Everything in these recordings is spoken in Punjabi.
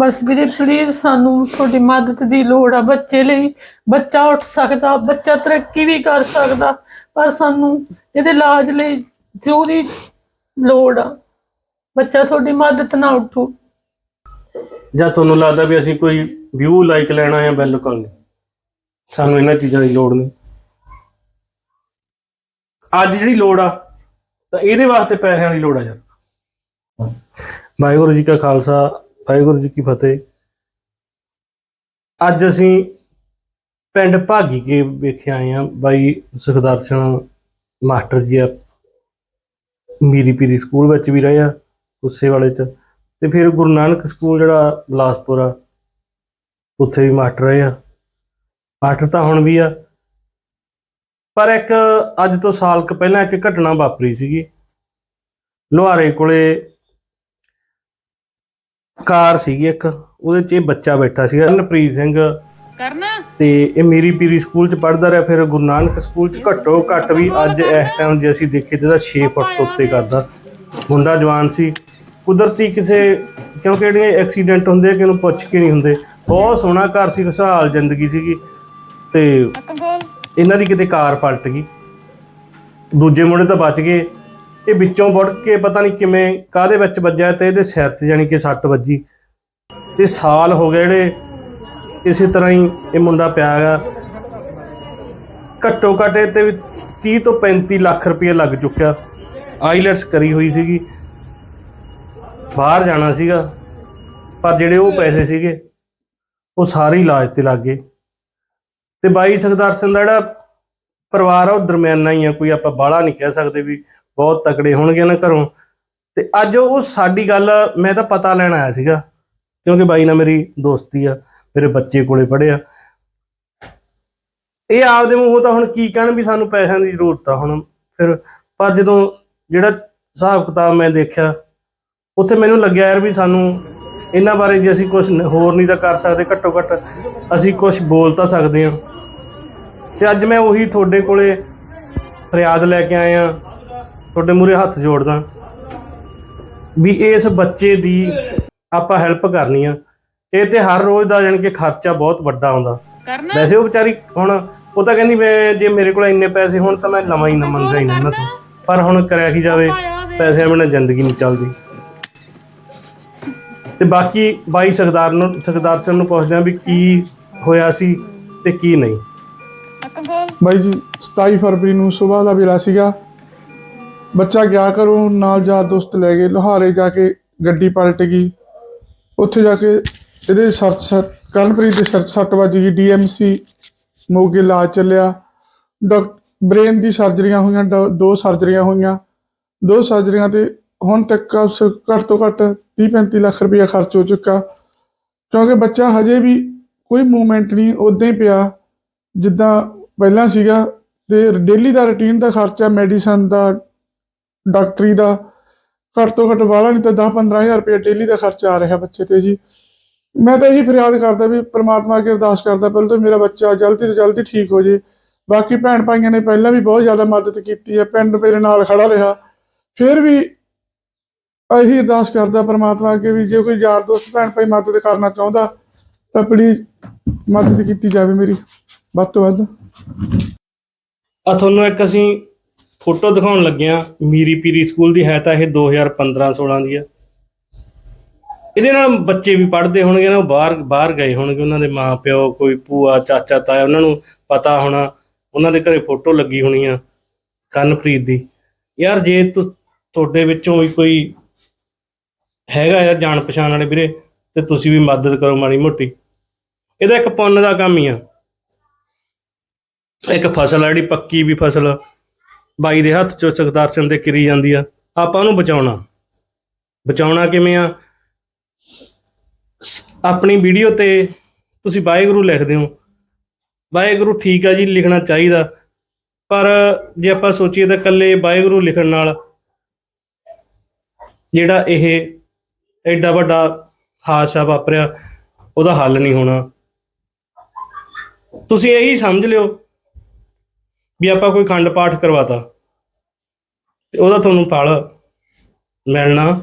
ਬਸ ਵੀਰੇ ਪਲੀਜ਼ ਸਾਨੂੰ ਤੁਹਾਡੀ ਮਦਦ ਦੀ ਲੋੜ ਆ ਬੱਚੇ ਲਈ। ਬੱਚਾ ਉੱਠ ਸਕਦਾ, ਬੱਚਾ ਤਰੱਕੀ ਵੀ ਕਰ ਸਕਦਾ, ਪਰ ਸਾਨੂੰ ਇਹਦੇ ਇਲਾਜ ਲਈ ਜ਼ਰੂਰੀ ਲੋੜ ਆ। ਬੱਚਾ ਤੁਹਾਡੀ ਮਦਦ ਨਾਲ ਉੱਠੂ। ਜਾਂ ਤੁਹਾਨੂੰ ਲੱਗਦਾ ਵੀ ਅਸੀਂ ਕੋਈ ਵਿਊ ਲਾਈਕ ਲੈਣਾ ਹੈ ਬਿਲਕੁਲ ਨਹੀਂ। ਸਾਨੂੰ ਇਹਨਾਂ ਚੀਜ਼ਾਂ ਦੀ ਲੋੜ ਨਹੀਂ। ਅੱਜ ਜਿਹੜੀ ਲੋੜ ਆ, ਤਾਂ ਇਹਦੇ ਵਾਸਤੇ ਪੈਸਿਆਂ ਦੀ ਲੋੜ ਆ ਯਾਰ। ਵਾਹਿਗੁਰੂ ਜੀ ਕਾ ਖਾਲਸਾ ਵਾਹਿਗੁਰੂ ਜੀ ਕੀ ਫਤਿਹ। ਅੱਜ ਅਸੀਂ ਪਿੰਡ ਭਾਗੀ ਕੇ ਵੇਖਿਆ ਆਏ ਆ ਬਾਈ ਸੁਖਦਰਸ਼ਨ ਮਾਸਟਰ ਜੀ ਆ। ਮੀਰੀ ਪੀਰੀ ਸਕੂਲ ਵਿੱਚ ਵੀ ਰਹੇ ਆ ਉਸੇ ਵਾਲੇ ਚ। ਤੇ ਫਿਰ ਗੁਰੂ ਨਾਨਕ ਸਕੂਲ ਜਿਹੜਾ ਬਿਲਾਸਪੁਰ ਆ, ਉੱਥੇ ਵੀ ਮਾਸਟਰ ਰਹੇ ਆ। ਮਾਸਟਰ ਤਾਂ ਹੁਣ ਵੀ ਆ। ਪਰ ਇੱਕ ਅੱਜ ਤੋਂ ਸਾਲ ਕੁ ਪਹਿਲਾਂ ਇੱਕ ਘਟਨਾ ਵਾਪਰੀ ਸੀਗੀ। ਲੋਹਾਰੇ ਕੋਲੇ ਕਾਰ ਸੀਗੀ ਇੱਕ ਉਹਦੇ 'ਚ ਇਹ ਬੱਚਾ ਬੈਠਾ ਸੀਗਾ ਨਪ੍ਰੀਤ ਸਿੰਘ। ਕਰਨਾ? ਤੇ ਇਹ ਮੇਰੀ ਪੀਰੀ ਸਕੂਲ 'ਚ ਪੜ੍ਹਦਾ ਰਿਹਾ ਫਿਰ ਗੁਰੂ ਨਾਨਕ ਸਕੂਲ 'ਚ ਘੱਟੋ ਘੱਟ ਵੀ ਅੱਜ ਇਸ ਟਾਈਮ ਜੇ ਅਸੀਂ ਦੇਖੀਏ ਤੇ ਇਹਦਾ 6 ਫੁੱਟ ਤੋਂ ਉੱਤੇ ਕਰਦਾ। ਮੁੰਡਾ ਜਵਾਨ ਸੀ। ਕੁਦਰਤੀ ਕਿਸੇ ਕਿਉਂਕਿ ਜਿਹੜੇ ਐਕਸੀਡੈਂਟ ਹੁੰਦੇ ਆ ਕਿ ਉਹਨੂੰ ਪੁੱਛ ਕੇ ਨਹੀਂ ਹੁੰਦੇ। ਬਹੁਤ ਸੋਹਣਾ ਘਰ ਸੀ ਖੁਸ਼ਹਾਲ ਜ਼ਿੰਦਗੀ ਸੀਗੀ। ਤੇ ਇਹਨਾਂ ਦੀ ਕਿਤੇ ਕਾਰ ਪਲਟ ਗਈ। ਦੂਜੇ ਮੁੰਡੇ ਤਾਂ ਬਚ ਗਏ। ਇਹ ਵਿੱਚੋਂ ਵੜ ਕੇ ਪਤਾ ਨਹੀਂ ਕਿਵੇਂ ਕਾਦੇ ਵਿੱਚ ਵੱਜਿਆ ਤੇ ਇਹਦੇ ਸਿਰ ਤੇ ਜਾਨੀ ਕਿ ਸੱਟ ਵੱਜੀ। ਤੇ ਸਾਲ ਹੋ ਗਏ ਜਿਹੜੇ ਇਸੇ ਤਰ੍ਹਾਂ ਹੀ ਇਹ ਮੁੰਡਾ ਪਿਆ ਹੈਗਾ। ਘੱਟੋ ਘੱਟ ਇਹ ਤੇ ਵੀ 30 ਤੋਂ 35 ਲੱਖ ਰੁਪਏ ਲੱਗ ਚੁੱਕਿਆ। ਆਈਲੈਟਸ ਕਰੀ ਹੋਈ ਸੀਗੀ। ਬਾਹਰ ਜਾਣਾ ਸੀਗਾ, ਪਰ ਜਿਹੜੇ ਉਹ ਪੈਸੇ ਸੀਗੇ, ਉਹ ਸਾਰੇ ਇਲਾਜ ਤੇ ਲੱਗ ਗਏ। ਤੇ ਬਾਈ ਸਰਦਾਰ ਸਿੰਘ ਦਾ ਜਿਹੜਾ ਪਰਿਵਾਰ ਆ, ਉਹ ਦਰਮਿਆਨਾ ਹੀ ਆ, ਕੋਈ ਆਪਾਂ ਬਾਹਲਾ ਨਹੀਂ ਕਹਿ ਸਕਦੇ ਵੀ ਬਹੁਤ ਤਕੜੇ ਹੋਣਗੇ ਨਾ ਘਰੋਂ। ਤੇ ਅੱਜ ਉਹ ਸਾਡੀ ਗੱਲ ਮੈਂ ਤਾਂ ਪਤਾ ਲੈਣ ਆਇਆ ਸੀਗਾ, ਕਿਉਂਕਿ ਬਾਈ ਨਾਲ ਮੇਰੀ ਦੋਸਤੀ ਆ, ਮੇਰੇ ਬੱਚੇ ਕੋਲੇ ਪੜ੍ਹਿਆ ਇਹ ਆਪਦੇ ਮੂੰਹੋਂ ਤਾਂ ਹੁਣ ਕੀ ਕਹਿਣ ਵੀ ਸਾਨੂੰ ਪੈਸਿਆਂ ਦੀ ਜ਼ਰੂਰਤ ਆ ਹੁਣ। ਫਿਰ, ਪਰ ਜਦੋਂ ਜਿਹੜਾ ਹਿਸਾਬ ਕਿਤਾਬ ਮੈਂ ਦੇਖਿਆ, ਉੱਥੇ ਮੈਨੂੰ ਲੱਗਿਆ ਯਾਰ ਵੀ ਸਾਨੂੰ ਇਹਨਾਂ ਬਾਰੇ ਜੇ ਅਸੀਂ ਕੁਝ ਹੋਰ ਨਹੀਂ ਤਾਂ ਕਰ ਸਕਦੇ, ਘੱਟੋ ਘੱਟ ਅਸੀਂ ਕੁਝ ਬੋਲ ਤਾਂ ਸਕਦੇ ਹਾਂ। ਤੇ ਅੱਜ ਮੈਂ ਉਹੀ ਤੁਹਾਡੇ ਕੋਲੇ ਫਰਿਆਦ ਲੈ ਕੇ ਆਇਆ। ਤੁਹਾਡੇ ਮੂਰੇ ਹੱਥ ਜੋੜਦਾ ਵੀ ਇਸ ਬੱਚੇ ਦੀ ਆਪਾਂ ਹੈਲਪ ਕਰਨੀ ਆ। ਇਹ ਤੇ ਹਰ ਰੋਜ਼ ਦਾ ਜਾਣੀ ਕਿ ਖਰਚਾ ਬਹੁਤ ਵੱਡਾ ਆਉਂਦਾ। ਵੈਸੇ ਉਹ ਵਿਚਾਰੀ ਹੁਣ ਉਹ ਤਾਂ ਕਹਿੰਦੀ ਮੈਂ ਜੇ ਮੇਰੇ ਕੋਲ ਇੰਨੇ ਪੈਸੇ ਹੋਣ ਤਾਂ ਮੈਂ ਲਵਾਂ ਹੀ ਨਾ ਮੰਗਾ ਹੀ ਨਾ ਪਰ ਹੁਣ ਕਰਿਆ ਕੀ ਜਾਵੇ ਪੈਸਿਆਂ ਬਿਨਾਂ ਜ਼ਿੰਦਗੀ ਨਹੀਂ ਚੱਲਦੀ। ਤੇ ਬਾਕੀ ਬਾਈ ਸਰਦਾਰ ਨੂੰ ਸਰਦਾਰ ਸਿੰਘ ਨੂੰ ਪੁੱਛਦੇ ਆ ਵੀ ਕੀ ਹੋਇਆ ਸੀ ਤੇ ਕੀ ਨਹੀਂ। ਬਾਈ ਜੀ 27 ਫਰਵਰੀ ਨੂੰ ਸਵੇਰ ਦਾ ਵੇਲਾ ਸੀਗਾ। ਬੱਚਾ ਗਿਆ ਕਰੋ ਨਾਲ ਯਾਰ ਦੋਸਤ ਲੈ ਗਏ, ਲੋਹਾਰੇ ਜਾ ਕੇ ਗੱਡੀ ਪਲਟ ਗਈ। ਉੱਥੇ ਜਾ ਕੇ ਇਹਦੇ ਸਰਚ ਸੱਟ ਕਰਨਪ੍ਰੀਤ ਦੇ ਸਰਚ ਸੱਟ ਵੱਜ ਗਈ, ਡੀਐਮਸੀ ਮੋਗੇ ਇਲਾਜ ਚੱਲਿਆ। ਡਾਕ, ਬ੍ਰੇਨ ਦੀ ਸਰਜਰੀਆਂ ਹੋਈਆਂ, ਦ- ਦੋ ਸਰਜਰੀਆਂ ਹੋਈਆਂ। ਦੋ ਸਰਜਰੀਆਂ ਤੇ ਹੁਣ ਤੱਕ ਉਸ ਘੱਟ ਤੋਂ ਘੱਟ 30 35 ਲੱਖ ਰੁਪਇਆ ਖਰਚ ਹੋ ਚੁੱਕਾ। ਕਿਉਂਕਿ ਬੱਚਾ ਹਜੇ ਵੀ ਕੋਈ ਮੂਵਮੈਂਟ ਨਹੀਂ ਉਦਾਂ ਹੀ ਪਿਆ। ਜਿੱਦਾਂ ਪਹਿਲਾਂ ਸੀਗਾ ਤੇ ਡੇਲੀ ਦਾ ਰੁਟੀਨ ਦਾ ਖਰਚਾ, ਮੈਡੀਸਨ ਦਾ ਡਾਕਟਰੀ ਦਾ ਘੱਟ ਤੋਂ ਘੱਟ ਵਾਲਾ ਨਹੀਂ ਤਾਂ 10 15000 ਰੁਪਏ ਡੇਲੀ ਦਾ ਖਰਚਾ ਆ ਰਿਹਾ ਬੱਚੇ ਤੇ ਜੀ। ਮੈਂ ਤਾਂ ਇਹੀ ਫਰਿਆਦ ਕਰਦਾ ਵੀ ਪ੍ਰਮਾਤਮਾ ਅੱਗੇ ਅਰਦਾਸ ਕਰਦਾ, ਪਹਿਲਾਂ ਤਾਂ ਮੇਰਾ ਬੱਚਾ ਜਲਦੀ ਤੋਂ ਜਲਦੀ ਠੀਕ ਹੋ ਜੇ। ਬਾਕੀ ਭੈਣ ਭਾਈਆਂ ਨੇ ਪਹਿਲਾਂ ਵੀ ਬਹੁਤ ਜ਼ਿਆਦਾ ਮਦਦ ਕੀਤੀ ਹੈ, ਪਿੰਡ ਮੇਰੇ ਨਾਲ ਖੜਾ ਰਿਹਾ। ਫਿਰ ਵੀ ਇਹੀ ਅਰਦਾਸ ਕਰਦਾ ਪ੍ਰਮਾਤਮਾ ਅੱਗੇ ਵੀ ਜੇ ਕੋਈ ਯਾਰ ਦੋਸਤ ਭੈਣ ਭਾਈ ਮਦਦ ਕਰਨਾ ਚਾਹੁੰਦਾ, ਤਾਂ ਪਲੀਜ਼ ਮਦਦ ਕੀਤੀ ਜਾਵੇ ਮੇਰੀ, ਵੱਧ ਤੋਂ ਵੱਧ। ਆ ਤੁਹਾਨੂੰ ਇੱਕ ਅਸੀਂ ਫੋਟੋ ਦਿਖਾਉਣ ਲੱਗਿਆ ਮੀਰੀ ਪੀਰੀ ਸਕੂਲ ਦੀ ਹੈ ਤਾਂ ਇਹ 2015 16 ਦੀ ਆ। ਇਹਦੇ ਨਾਲ ਬੱਚੇ ਵੀ ਪੜ੍ਹਦੇ ਹੋਣਗੇ ਨਾ, ਉਹ ਬਾਹਰ ਬਾਹਰ ਗਏ ਹੋਣਗੇ। ਉਹਨਾਂ ਦੇ ਮਾਪਿਓ ਕੋਈ ਭੂਆ, ਚਾਚਾ, ਤਾਇਆ, ਉਹਨਾਂ ਨੂੰ ਪਤਾ ਹੋਣਾ, ਉਹਨਾਂ ਦੇ ਘਰੇ ਫੋਟੋ ਲੱਗੀ ਹੋਣੀ ਆ ਕਨਪ੍ਰੀਤ ਦੀ। ਯਾਰ ਜੇ ਤੁਹਾਡੇ ਵਿੱਚੋਂ ਵੀ ਕੋਈ ਹੈਗਾ ਯਾਰ ਜਾਣ ਪਛਾਣ ਵਾਲੇ ਵੀਰੇ, ਤੇ ਤੁਸੀਂ ਵੀ ਮਦਦ ਕਰੋ ਮਾੜੀ ਮੋਟੀ। ਇਹਦਾ ਇੱਕ ਪੁੰਨ ਦਾ ਕੰਮ ਹੀ ਆ। ਇੱਕ ਫਸਲ ਆ ਜਿਹੜੀ ਪੱਕੀ ਵੀ ਫਸਲ। ਬਾਈ ਦੇ ਹੱਥ ਚੋਂ ਸੁਖਦਰਸ਼ਨ ਦੇ ਕਿਰੀ ਜਾਂਦੀ ਆ। ਆਪਾਂ ਉਹਨੂੰ ਬਚਾਉਣਾ। ਬਚਾਉਣਾ ਕਿਵੇਂ ਆ? ਆਪਣੀ ਵੀਡੀਓ ਤੇ ਤੁਸੀਂ ਵਾਹਿਗੁਰੂ ਲਿਖਦੇ ਹੋ। ਵਾਹਿਗੁਰੂ ਠੀਕ ਆ ਜੀ, ਲਿਖਣਾ ਚਾਹੀਦਾ। ਪਰ ਜੇ ਆਪਾਂ ਸੋਚੀਏ ਤਾਂ ਇਕੱਲੇ ਵਾਹਿਗੁਰੂ ਲਿਖਣ ਨਾਲ ਜਿਹੜਾ ਇਹ ਐਡਾ ਵੱਡਾ ਹਾਦਸਾ ਵਾਪਰਿਆ, ਉਹਦਾ ਹੱਲ ਨਹੀਂ ਹੋਣਾ। ਤੁਸੀਂ ਇਹੀ ਸਮਝ ਲਿਓ ਵੀ ਆਪਾਂ ਕੋਈ ਖੰਡ ਪਾਠ ਕਰਵਾਤਾ। ਤੇ ਉਹਦਾ ਤੁਹਾਨੂੰ ਫਲ ਮਿਲਣਾ।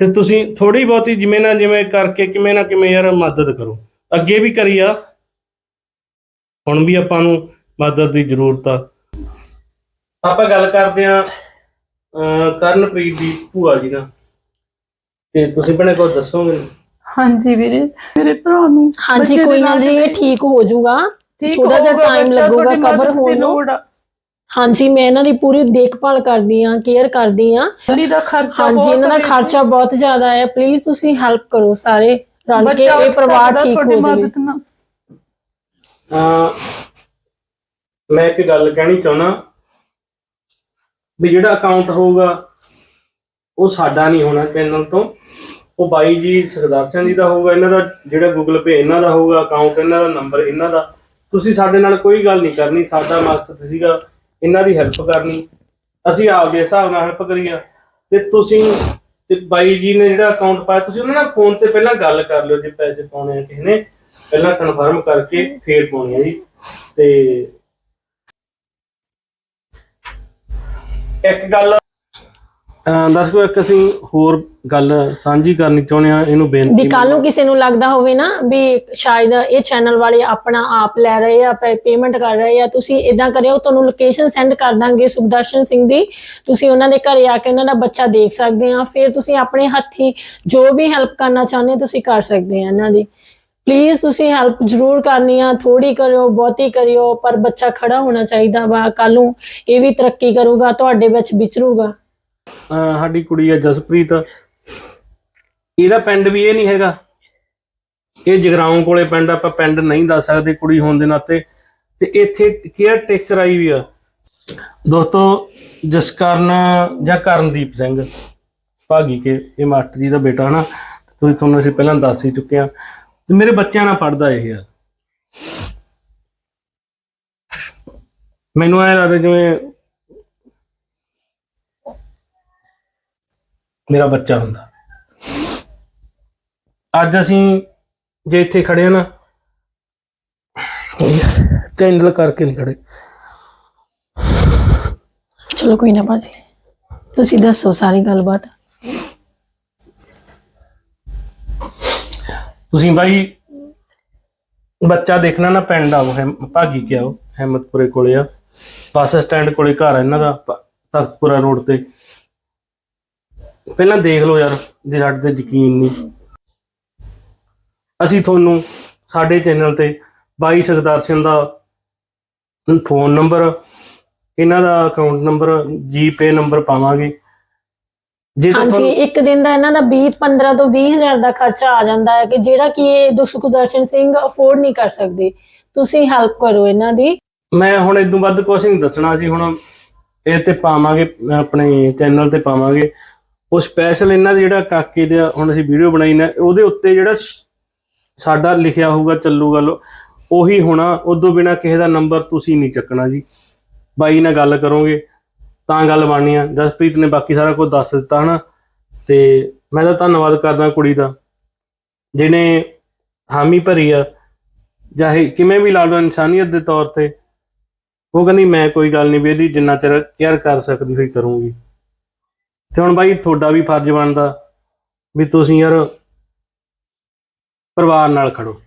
ਤੇ ਤੁਸੀਂ ਥੋੜੀ ਬਹੁਤੀ ਜਿਵੇਂ ਨਾ ਜਿਵੇਂ ਕਰਕੇ ਕਿਵੇਂ ਨਾ ਕਿਵੇਂ ਯਾਰ ਮਦਦ ਕਰੋ। ਅੱਗੇ ਵੀ ਕਰੀ ਆ। ਹੁਣ ਵੀ ਆਪਾਂ ਨੂੰ ਮਦਦ ਦੀ ਜ਼ਰੂਰਤ ਆ। ਆਪਾਂ ਗੱਲ ਕਰਦੇ ਆ ਕਰਨਪ੍ਰੀਤ ਦੀ ਭੂਆ ਜੀ ਨਾਲ। ਤੇ ਤੁਸੀਂ ਬਣੇ ਕੋ ਦੱਸੋਗੇ? ਹਾਂਜੀ ਵੀਰੇ। ਮੇਰੇ ਭਰਾ ਨੂੰ ਹਾਂਜੀ ਕੋਈ ਨਾ ਜੀ ਇਹ ਠੀਕ ਹੋ ਜਾਊਗਾ। ਠੀਕ ਥੋੜ੍ਹਾ ਜਿਹਾ ਹੋਊਗਾ ਬੱਚਾ, ਲੱਗੂਗਾ ਤੁਹਾਡੀ cover ਮਦਦ ਦੀ ਹੋਣ ਨੂੰ। ਲੋੜ ਆ। ਹਾਂਜੀ ਮੈਂ ਇਹਨਾਂ ਦੀ ਪੂਰੀ ਦੇਖਭਾਲ ਕਰਦੀ ਆ ਕੇਅਰ ਕਰਦੀ ਆ ਦਿੱਲੀ ਦਾ ਖਰਚਾ ਹਾਂਜੀ ਬਹੁਤ ਇਹਨਾਂ ਦਾ। ਖਰਚਾ ਬਹੁਤ ਜ਼ਿਆਦਾ ਹੈ ਪਲੀਜ਼ ਤੁਸੀਂ ਹੈਲਪ ਕਰੋ ਸਾਰੇ ਰਲ ਕੇ ਬੱਚਾ ਇਹ ਉੱਠ ਪਰਿਵਾਰ ਸਕਦਾ ਠੀਕ ਤੁਹਾਡੀ ਹੋ ਜਾਵੇ ਮਦਦ ਨਾਲ ਮੈਂ ਇੱਕ ਗੱਲ ਕਹਿਣੀ ਚਾਹੁੰਦਾ ਵੀ ਜਿਹੜਾ ਅਕਾਊਂਟ ਹੋਊਗਾ ਉਹ ਸਾਡਾ ਨਹੀਂ ਹੋਣਾ ਚੈਨਲ ਤੋਂ ਉਹ ਬਾਈ ਜੀ ਸਰਦਾਰ ਜੀ ਦਾ ਹੋਊਗਾ ਇਹਨਾਂ ਦਾ ਜਿਹੜਾ ਗੂਗਲ ਪੇ ਇਹਨਾਂ ਦਾ ਹੋਊਗਾ ਅਕਾਊਂਟ ਇਹਨਾਂ ਦਾ ਨੰਬਰ ਇਹਨਾਂ ਦਾ ਤੁਸੀਂ ਸਾਡੇ ਨਾਲ ਕੋਈ ਗੱਲ ਨਹੀਂ ਕਰਨੀ, ਸਾਡਾ ਮਕਸਦ ਸੀਗਾ ਇਹਨਾਂ ਦੀ ਹੈਲਪ ਕਰਨੀ। ਅਸੀਂ ਆਪਦੇ ਹਿਸਾਬ ਨਾਲ ਹੈਲਪ ਕਰੀਆ ਤੇ ਤੁਸੀਂ, ਤੇ ਬਾਈ ਜੀ ਨੇ ਜਿਹੜਾ ਅਕਾਊਂਟ ਪਾਇਆ, ਤੁਸੀਂ ਉਹਨਾਂ ਨਾਲ ਫੋਨ ਤੇ ਪਹਿਲਾਂ ਗੱਲ ਕਰ ਲਿਓ ਜੇ ਪੈਸੇ ਪਾਉਣੇ ਆ ਕਿਸੇ ਨੇ। ਪਹਿਲਾਂ ਕਨਫਰਮ ਕਰਕੇ ਫੇਰ ਪਾਉਣੇ ਆ ਜੀ। ਤੇ ਇੱਕ ਗੱਲ ਦਰਸ਼ਕੋ ਇੱਕ ਅਸੀਂ ਹੋਰ ਗੱਲ ਸਾਂਝੀ ਕਰਨੀ ਚਾਹੁੰਦੇ ਆ ਇਹਨੂੰ ਬੇਨਤੀ ਵੀ ਕੱਲ ਨੂੰ ਕਿਸੇ ਨੂੰ ਲੱਗਦਾ ਹੋਵੇ ਨਾ ਵੀ ਸ਼ਾਇਦ ਇਹ ਚੈਨਲ ਵਾਲੇ ਆਪਣਾ ਆਪ ਲੈ ਰਹੇ ਆ ਪੇਮੈਂਟ ਕਰ ਰਹੇ ਆ, ਤੁਸੀਂ ਇਦਾਂ ਕਰਿਓ, ਤੁਹਾਨੂੰ ਲੋਕੇਸ਼ਨ ਸੈਂਡ ਕਰ ਦਾਂਗੇ ਸੁਖਦਰਸ਼ਨ ਸਿੰਘ ਦੀ। ਤੁਸੀਂ ਉਹਨਾਂ ਦੇ ਘਰੇ ਆ ਕੇ ਉਹਨਾਂ ਦਾ ਬੱਚਾ ਦੇਖ ਸਕਦੇ ਆ, ਫਿਰ ਤੁਸੀਂ ਆਪਣੇ ਹੱਥੀ ਜੋ ਵੀ ਹੈਲਪ ਕਰਨਾ ਚਾਹੁੰਦੇ ਹੋ, ਤੁਸੀਂ ਕਰ ਸਕਦੇ ਆ ਇਹਨਾਂ ਦੀ। ਪਲੀਜ਼ ਤੁਸੀਂ ਹੈਲਪ ਜ਼ਰੂਰ ਕਰਨੀ ਆ ਥੋੜੀ ਕਰਿਓ, ਬਹੁਤੀ ਕਰਿਓ, ਪਰ ਬੱਚਾ ਖੜਾ ਹੋਣਾ ਚਾਹੀਦਾ ਵਾ ਕੱਲ ਨੂੰ ਇਹ ਵੀ ਤਰੱਕੀ ਕਰੂਗਾ, ਤੁਹਾਡੇ ਵਿੱਚ ਵਿਚਰੂਗਾ। ਸਾਡੀ ਕੁੜੀ ਆ ਜਸਪ੍ਰੀਤ। ਇਹਦਾ ਪਿੰਡ ਵੀ ਇਹ ਨਹੀਂ ਹੈਗਾ। ਇਹ ਜਗਰਾਉਂ ਕੋਲੇ ਪਿੰਡ ਆਪਾਂ ਪਿੰਡ ਨਹੀਂ ਦੱਸ ਸਕਦੇ ਕੁੜੀ ਹੋਣ ਦੇ ਨਾਤੇ। ਤੇ ਇੱਥੇ ਕੇਅਰ ਟੇਕਰ ਆਈ ਵੀ ਆ। ਦੋਸਤੋ, ਜਸਕਰਨ ਜਾਂ ਕਰਨਦੀਪ ਸਿੰਘ। ਭਾਗੀ ਕੇ, ਇਹ ਮਾਸਟਰ ਜੀ ਦਾ ਬੇਟਾ ਹਨਾ। ਤੁਸੀਂ ਤੁਹਾਨੂੰ ਅਸੀਂ ਪਹਿਲਾਂ ਦੱਸ ਹੀ ਚੁੱਕੇ ਆ। ਤੇ ਮੇਰੇ ਬੱਚਿਆਂ ਨਾਲ ਪੜਦਾ ਇਹ ਆ। ਮੈਨੂੰ ਐ ਲੱਗਦਾ ਜਿਵੇਂ ਮੇਰਾ ਬੱਚਾ ਹੁੰਦਾ। ਅੱਜ ਅਸੀਂ ਜੇ ਇੱਥੇ ਖੜੇ ਆ ਨਾ ਚੈਨਲ ਕਰਕੇ ਨਹੀਂ ਖੜੇ। ਚਲੋ ਕੋਈ ਨਾ ਬਾਜੀ ਤੁਸੀਂ ਦੱਸੋ ਸਾਰੀ ਗੱਲਬਾਤ। ਤੁਸੀਂ ਬਾਈ ਬੱਚਾ ਦੇਖਣਾ ਨਾ ਪਿੰਡ ਆਓ ਹੈਮ- ਭਾਗੀ ਕੇ ਆਓ ਹਿੰਮਤਪੁਰੇ ਕੋਲੇ ਆ। ਬੱਸ ਸਟੈਂਡ ਕੋਲੇ ਘਰ ਆ ਇਹਨਾਂ ਦਾ ਤਖਤਪੁਰਾ ਰੋਡ ਤੇ। ਪਹਿਲਾਂ ਦੇਖ ਲਓ ਯਾਰ ਜੇ ਸਾਡੇ ਤੇ ਯਕੀਨ ਨਹੀਂ। ਅਸੀਂ ਤੁਹਾਨੂੰ ਸਾਡੇ ਚੈਨਲ ਤੇ ਬਾਈ ਸਰਦਾਰ ਸਿੰਘ ਦਾ ਫੋਨ ਨੰਬਰ ਇਹਨਾਂ ਦਾ ਅਕਾਊਂਟ ਨੰਬਰ ਜੀਪੇ ਨੰਬਰ ਪਾਵਾਂਗੇ। ਜੇ ਹਾਂਜੀ ਇੱਕ ਦਿਨ ਦਾ ਇਹਨਾਂ ਦਾ 20 15 ਤੋਂ 20 ਹਜ਼ਾਰ ਦਾ ਖਰਚਾ ਆ ਜਾਂਦਾ ਹੈ ਕਿ ਜਿਹੜਾ ਕਿ ਇਹ ਦੋ ਸੁਖਦਰਸ਼ਨ ਸਿੰਘ ਅਫੋਰਡ ਨਹੀਂ ਕਰ ਸਕਦੇ। ਤੁਸੀਂ ਹੈਲਪ ਕਰੋ ਇਹਨਾਂ ਦੀ। ਮੈਂ ਹੁਣ ਇਦੋਂ ਵੱਧ ਕੁਝ ਨਹੀਂ ਦੱਸਣਾ ਸੀ ਹੁਣ ਇਹ ਤੇ ਪਾਵਾਂਗੇ ਆਪਣੇ ਚੈਨਲ ਤੇ ਪਾਵਾਂਗੇ। ਉਹ ਸਪੈਸ਼ਲ ਇਹਨਾਂ ਦੇ ਜਿਹੜਾ ਕਾਕੇ ਦਾ ਹੁਣ ਅਸੀਂ ਵੀਡੀਓ ਬਣਾਈ ਨਾ, ਉਹਦੇ ਉੱਤੇ ਜਿਹੜਾ ਸਾਡਾ ਲਿਖਿਆ ਹੋਊਗਾ ਚੱਲੂਗਾ ਲੋ ਉਹੀ ਹੋਣਾ, ਉਦੋਂ ਬਿਨਾ ਕਿਸੇ ਦਾ ਨੰਬਰ ਤੁਸੀਂ ਨਹੀਂ ਚੱਕਣਾ ਜੀ। ਬਾਈ ਨਾਲ ਗੱਲ ਕਰੋਗੇ, ਤਾਂ ਗੱਲ ਬਣਨੀ ਆ। ਜਸਪ੍ਰੀਤ ਨੇ ਬਾਕੀ ਸਾਰਾ ਕੁਝ ਦੱਸ ਦਿੱਤਾ ਹਨਾ, ਤੇ ਮੈਂ ਤਾਂ ਧੰਨਵਾਦ ਕਰਦਾ ਕੁੜੀ ਦਾ, ਜਿਹਨੇ ਹਾਮੀ ਭਰੀ ਆ, ਚਾਹੇ ਕਿਵੇਂ ਵੀ ਲਾ ਲਓ ਇਨਸਾਨੀਅਤ ਦੇ ਤੌਰ ਤੇ। ਉਹ ਕਹਿੰਦੀ, ਮੈਂ ਕੋਈ ਗੱਲ ਨਹੀਂ ਵੀ ਜਿੰਨਾ ਚਿਰ ਕੇਅਰ ਕਰ ਸਕਦੀ ਹੋਈ ਕਰੂੰਗੀ। ਤੇ ਹੁਣ ਬਾਈ ਤੁਹਾਡਾ ਵੀ ਫਰਜ਼ ਬਣਦਾ ਵੀ ਤੁਸੀਂ ਯਾਰ ਪਰਿਵਾਰ ਨਾਲ ਖੜੋ।